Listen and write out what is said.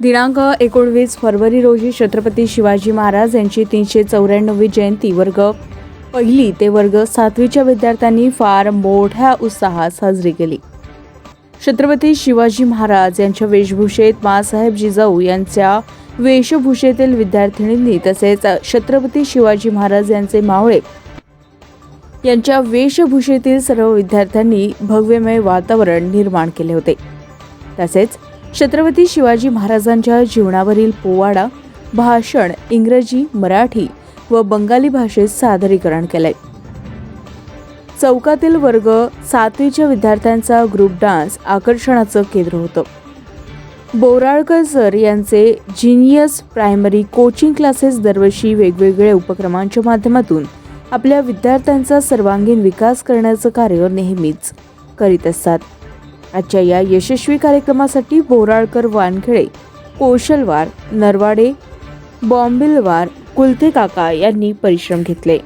दिनांक एकोणवीस फरवरी रोजी छत्रपती शिवाजी महाराज यांची तीनशे चौऱ्याण्णवी जयंती वर्ग पहिली ते वर्ग सातवीच्या विद्यार्थ्यांनी फार मोठ्या उत्साहात साजरी केली. छत्रपती शिवाजी महाराज यांच्या वेशभूषेत माँसाहेब जिजाऊ यांच्या वेशभूषेतील विद्यार्थिनींनी तसेच छत्रपती शिवाजी महाराज यांचे मावळे यांच्या वेशभूषेतील सर्व विद्यार्थ्यांनी भव्यमय वातावरण निर्माण केले होते. तसेच छत्रपती शिवाजी महाराजांच्या जीवनावरील पोवाडा भाषण इंग्रजी मराठी व बंगाली भाषेत सादरीकरण केलंय. चौकातील वर्ग सातवीच्या विद्यार्थ्यांचा ग्रुप डान्स आकर्षणाचं केंद्र होतं. बोराळकर सर यांचे जिनियस प्रायमरी कोचिंग क्लासेस दरवर्षी वेगवेगळ्या उपक्रमांच्या माध्यमातून आपल्या विद्यार्थ्यांचा सर्वांगीण विकास करण्याचं कार्य नेहमीच करीत असतात. आजच्या या यशस्वी कार्यक्रमासाठी बोराळकर वानखेडे कोशलवार नरवाडे बॉम्बिलवार कुलथे काका यांनी परिश्रम घेतले.